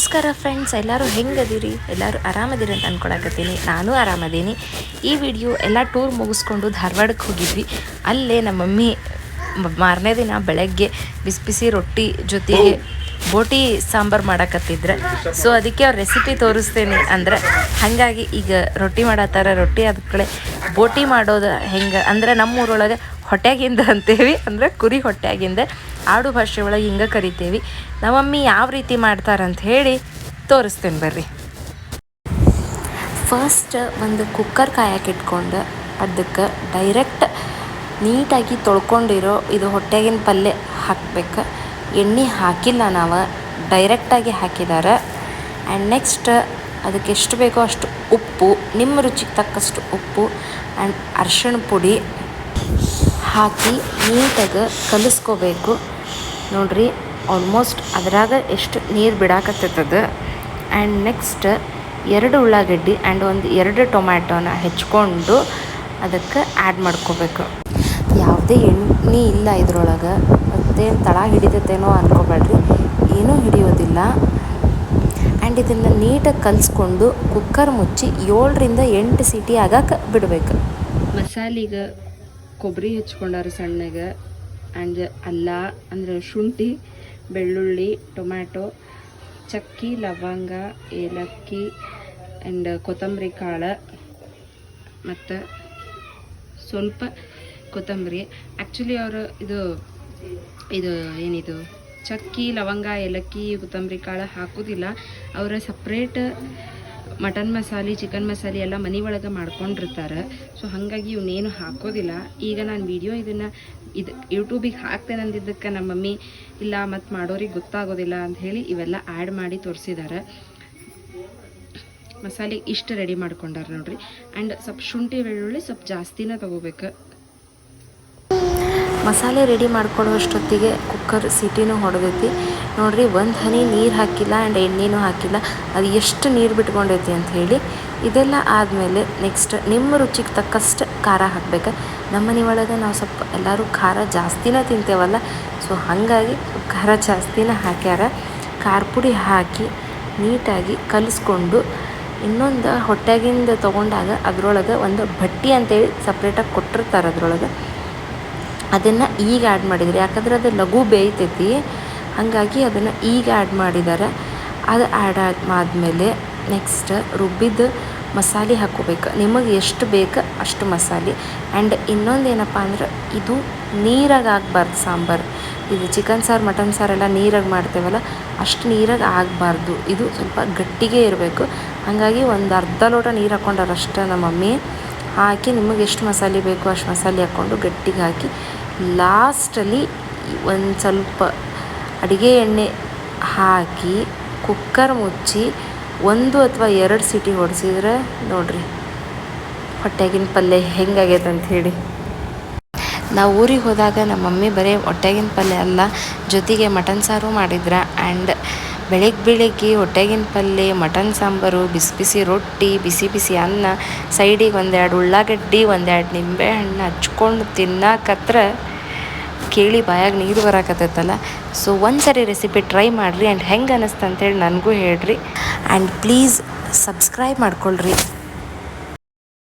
ನಮಸ್ಕಾರ ಫ್ರೆಂಡ್ಸ್ ಎಲ್ಲರೂ ಹೆಂಗದಿರಿ? ಎಲ್ಲರೂ ಆರಾಮದಿರಿ ಅಂತ ಅನ್ಕೊಳಕತ್ತೀನಿ. ನಾನು ಆರಾಮದೀನಿ. ಈ ವಿಡಿಯೋ ಎಲ್ಲ ಟೂರ್ ಮುಗಿಸ್ಕೊಂಡು ಧಾರವಾಡಕ್ಕೆ ಹೋಗಿದ್ವಿ. ಅಲ್ಲೇ ನಮ್ಮ ಮಮ್ಮಿ ಮಾರನೇ ದಿನ ಬೆಳಗ್ಗೆ ಬಿಸಿ ಬಿಸಿ ರೊಟ್ಟಿ ಜೊತೆಗೆ ಬೋಟಿ ಸಾಂಬಾರು ಮಾಡಕತ್ತಿದ್ರೆ. ಸೊ ಅದಕ್ಕೆ ಅವ್ರ ರೆಸಿಪಿ ತೋರಿಸ್ತೇನೆ ಅಂದ್ರೆ ಹಾಗಾಗಿ ಈಗ ರೊಟ್ಟಿ ಮಾಡತ್ತಾರ ರೊಟ್ಟಿ ಆದ ಕಡೆ ಬೋಟಿ ಮಾಡೋದು ಹೆಂಗೆ ಅಂದ್ರೆ ನಮ್ಮೂರೊಳಗೆ ಹೊಟ್ಟೆಗಿಂದ ಅಂತೇವಿ ಅಂದ್ರೆ ಕುರಿ ಹೊಟ್ಯಾಗಿಂದ ಆಡು ಭಾಷೆ ಒಳಗೆ ಹಿಂಗೆ ಕರಿತೀವಿ. ನಮ್ಮಮ್ಮಿ ಯಾವ ರೀತಿ ಮಾಡ್ತಾರಂತ ಹೇಳಿ ತೋರಿಸ್ತೇನೆ ಬರ್ರಿ. ಫಸ್ಟ್ ಒಂದು ಕುಕ್ಕರ್ ಕಾಯಕ್ಕೆ ಇಟ್ಕೊಂಡು ಅದಕ್ಕೆ ಡೈರೆಕ್ಟ್ ನೀಟಾಗಿ ತೊಳ್ಕೊಂಡಿರೋ ಇದು ಹೊಟ್ಟೆಗಿನ ಪಲ್ಯ ಹಾಕ್ಬೇಕು. ಎಣ್ಣೆ ಹಾಕಿಲ್ಲ ನಾವು ಡೈರೆಕ್ಟಾಗಿ ಹಾಕಿದ್ದಾರೆ. ಆ್ಯಂಡ್ ನೆಕ್ಸ್ಟ್ ಅದಕ್ಕೆ ಎಷ್ಟು ಬೇಕೋ ಅಷ್ಟು ಉಪ್ಪು, ನಿಮ್ಮ ರುಚಿಗೆ ತಕ್ಕಷ್ಟು ಉಪ್ಪು ಆ್ಯಂಡ್ ಅರ್ಶಿಣ ಪುಡಿ. ಹಾಕಿ ನೀಟಾಗಿ ಕಲಿಸ್ಕೋಬೇಕು. ನೋಡ್ರಿ ಆಲ್ಮೋಸ್ಟ್ ಅದರಾಗ ಎಷ್ಟು ನೀರು ಬಿಡಾಕತ್ತದ ಆ್ಯಂಡ್ ನೆಕ್ಸ್ಟ್ ಎರಡು ಉಳ್ಳಾಗಡ್ಡಿ ಆ್ಯಂಡ್ ಒಂದು ಎರಡು ಟೊಮ್ಯಾಟೋನ ಹೆಚ್ಕೊಂಡು ಅದಕ್ಕೆ ಆ್ಯಡ್ ಮಾಡ್ಕೋಬೇಕು. ಯಾವುದೇ ಎಣ್ಣೆ ಇಲ್ಲ ಇದ್ರೊಳಗೆ, ಮತ್ತೇನು ತಳ ಹಿಡಿತೈತೇನೋ ಅನ್ಕೋಬೇಡ್ರಿ. ಏನೂ ಹಿಡಿಯೋದಿಲ್ಲ. ಆ್ಯಂಡ್ ಇದನ್ನು ನೀಟಾಗಿ ಕಲಿಸ್ಕೊಂಡು ಕುಕ್ಕರ್ ಮುಚ್ಚಿ ಏಳರಿಂದ ಎಂಟು ಸೀಟಿ ಆಗಕ್ಕೆ ಬಿಡಬೇಕು. ಮಸಾಲಿಗೆ ಕೊಬ್ಬರಿ ಹೆಚ್ಕೊಂಡಾರ ಸಣ್ಣಗೆ. ಆ್ಯಂಡ್ ಅಲ್ಲ ಅಂದರೆ ಶುಂಠಿ, ಬೆಳ್ಳುಳ್ಳಿ, ಟೊಮ್ಯಾಟೊ, ಚಕ್ಕಿ, ಲವಂಗ, ಏಲಕ್ಕಿ ಆ್ಯಂಡ್ ಕೊತ್ತಂಬರಿ ಕಾಳು ಮತ್ತು ಸ್ವಲ್ಪ ಕೊತ್ತಂಬರಿ. ಆ್ಯಕ್ಚುಲಿ ಅವರು ಇದು ಇದು ಏನಿದು? ಚಕ್ಕಿ, ಲವಂಗ, ಏಲಕ್ಕಿ, ಕೊತ್ತಂಬರಿ ಕಾಳು ಹಾಕೋದಿಲ್ಲ. ಅವರ ಸಪ್ರೇಟ್ ಮಟನ್ ಮಸಾಲೆ, ಚಿಕನ್ ಮಸಾಲೆ ಎಲ್ಲ ಮನೆ ಒಳಗೆ ಮಾಡ್ಕೊಂಡಿರ್ತಾರೆ. ಸೊ ಹಾಗಾಗಿ ಇವನ್ನೇನು ಹಾಕೋದಿಲ್ಲ. ಈಗ ನಾನು ವಿಡಿಯೋ ಇದನ್ನು ಇದು ಯೂಟ್ಯೂಬಿಗೆ ಹಾಕ್ತೇನೆ ಅಂದಿದ್ದಕ್ಕೆ ನಮ್ಮ ಮಮ್ಮಿ. ಇಲ್ಲ, ಮತ್ತು ಮಾಡೋರಿಗೆ ಗೊತ್ತಾಗೋದಿಲ್ಲ ಅಂತ ಹೇಳಿ ಇವೆಲ್ಲ ಆ್ಯಡ್ ಮಾಡಿ ತೋರಿಸಿದ್ದಾರೆ ಮಸಾಲೆ ಇಷ್ಟು ರೆಡಿ ಮಾಡ್ಕೊಂಡಾರ ನೋಡ್ರಿ. ಆ್ಯಂಡ್ ಸ್ವಲ್ಪ ಶುಂಠಿ, ಬೆಳ್ಳುಳ್ಳಿ ಸ್ವಲ್ಪ ಜಾಸ್ತಿನೇ ತೊಗೋಬೇಕು. ಮಸಾಲೆ ರೆಡಿ ಮಾಡ್ಕೊಳ್ಳೋಷ್ಟೊತ್ತಿಗೆ ಕುಕ್ಕರ್ ಸಿಟಿನೂ ಹೊಡೆದೈತಿ. ನೋಡಿರಿ, ಒಂದು ಹನಿ ನೀರು ಹಾಕಿಲ್ಲ ಆ್ಯಂಡ್ ಎಣ್ಣೆನೂ ಹಾಕಿಲ್ಲ. ಅದು ಎಷ್ಟು ನೀರು ಬಿಟ್ಕೊಂಡೈತಿ ಅಂತ ಹೇಳಿ ಇದೆಲ್ಲ ಆದಮೇಲೆ ನೆಕ್ಸ್ಟ್ ನಿಮ್ಮ ರುಚಿಗೆ ತಕ್ಕಷ್ಟು ಖಾರ ಹಾಕ್ಬೇಕು. ನಮ್ಮ ಮನೆ ಒಳಗೆ ನಾವು ಸ್ವಲ್ಪ ಎಲ್ಲರೂ ಖಾರ ಜಾಸ್ತಿನೇ ತಿಂತೇವಲ್ಲ ಸೊ ಹಾಗಾಗಿ ಖಾರ ಜಾಸ್ತಿನೇ ಹಾಕ್ಯಾರ. ಖಾರ ಪುಡಿ ಹಾಕಿ ನೀಟಾಗಿ ಕಲಿಸ್ಕೊಂಡು ಇನ್ನೊಂದು ಹೊಟ್ಟೆಗಿಂದ ತೊಗೊಂಡಾಗ ಅದರೊಳಗೆ ಒಂದು ಬಟ್ಟಿ ಅಂತೇಳಿ ಸಪ್ರೇಟಾಗಿ ಕೊಟ್ಟಿರ್ತಾರೆ ಅದರೊಳಗೆ. ಅದನ್ನು ಈಗ ಆ್ಯಡ್ ಮಾಡಿದ್ರು. ಯಾಕಂದ್ರೆ ಅದು ಲಘು ಬೇಯ್ತೈತಿ. ಹಾಗಾಗಿ ಅದನ್ನು ಈಗ ಆ್ಯಡ್ ಮಾಡಿದ್ದಾರೆ ಅದು ಆ್ಯಡ್ ಆದಮೇಲೆ ನೆಕ್ಸ್ಟ್ ರುಬ್ಬಿದ್ದು ಮಸಾಲೆ ಹಾಕೋಬೇಕು ನಿಮಗೆ ಎಷ್ಟು ಬೇಕು ಅಷ್ಟು ಮಸಾಲೆ. ಆ್ಯಂಡ್ ಇನ್ನೊಂದು ಏನಪ್ಪ ಅಂದ್ರೆ ಇದು ನೀರಾಗಿ ಆಗಬಾರ್ದು ಸಾಂಬಾರು. ಇದು ಚಿಕನ್ ಸಾರು ಮಟನ್ ಸಾರೆಲ್ಲ ನೀರಾಗಿ ಮಾಡ್ತೇವಲ್ಲ, ಅಷ್ಟು ನೀರಾಗಿ ಆಗಬಾರ್ದು. ಇದು ಸ್ವಲ್ಪ ಗಟ್ಟಿಗೆ ಇರಬೇಕು. ಹಾಗಾಗಿ ಒಂದು ಅರ್ಧ ಲೋಟ ನೀರು ಹಾಕ್ಕೊಂಡಾರ ಅಷ್ಟೇ ನಮ್ಮ ಮಮ್ಮಿ ಹಾಕಿ ನಿಮಗೆ ಎಷ್ಟು ಮಸಾಲೆ ಬೇಕು ಅಷ್ಟು ಮಸಾಲೆ ಹಾಕ್ಕೊಂಡು ಗಟ್ಟಿಗೆ ಹಾಕಿ ಲಾಸ್ಟಲ್ಲಿ ಒಂದು ಸ್ವಲ್ಪ ಅಡುಗೆ ಎಣ್ಣೆ ಹಾಕಿ ಕುಕ್ಕರ್ ಮುಚ್ಚಿ ಒಂದು ಅಥವಾ ಎರಡು ಸೀಟಿ ಹೊಡೆಸಿದ್ರೆ ನೋಡಿರಿ ಹೊಟ್ಟೆಗಿನ ಪಲ್ಯ ಹೆಂಗಾಗೈತೆ ಅಂತ ಹೇಳಿ. ನಾವು ಊರಿಗೆ ಹೋದಾಗ ನಮ್ಮ ಮಮ್ಮಿ ಬರೀ ಹೊಟ್ಟೆಗಿನ ಪಲ್ಯ ಅಲ್ಲ, ಜೊತೆಗೆ ಮಟನ್ ಸಾರು ಮಾಡಿದ್ರೆ ಆ್ಯಂಡ್ ಬೆಳಗ್ಗೆ ಬೆಳಗ್ಗೆ ಹೊಟ್ಟೆಗಿನ ಪಲ್ಯ ಮಟನ್ ಸಾಂಬಾರು ಬಿಸಿ ಬಿಸಿ ರೊಟ್ಟಿ, ಬಿಸಿ ಬಿಸಿ ಅನ್ನ, ಸೈಡಿಗೆ ಒಂದೆರಡು ಉಳ್ಳಾಗಡ್ಡಿ, ಒಂದೆರಡು ನಿಂಬೆಹಣ್ಣು ಹಚ್ಕೊಂಡು ತಿನ್ನಕತ್ರ ಕೇಳಿ ಬಾಯಾಗ ನೀರು ಬರಕತ್ತೈತಲ್ಲ. ಸೊ ಒಂದು ಸರಿ ರೆಸಿಪಿ ಟ್ರೈ ಮಾಡಿರಿ ಆ್ಯಂಡ್ ಹೆಂಗೆ ಅನ್ನಿಸ್ತು ಅಂತೇಳಿ ನನಗೂ ಹೇಳ್ರಿ. ಆ್ಯಂಡ್ ಪ್ಲೀಸ್ ಸಬ್ಸ್ಕ್ರೈಬ್ ಮಾಡ್ಕೊಳ್ರಿ.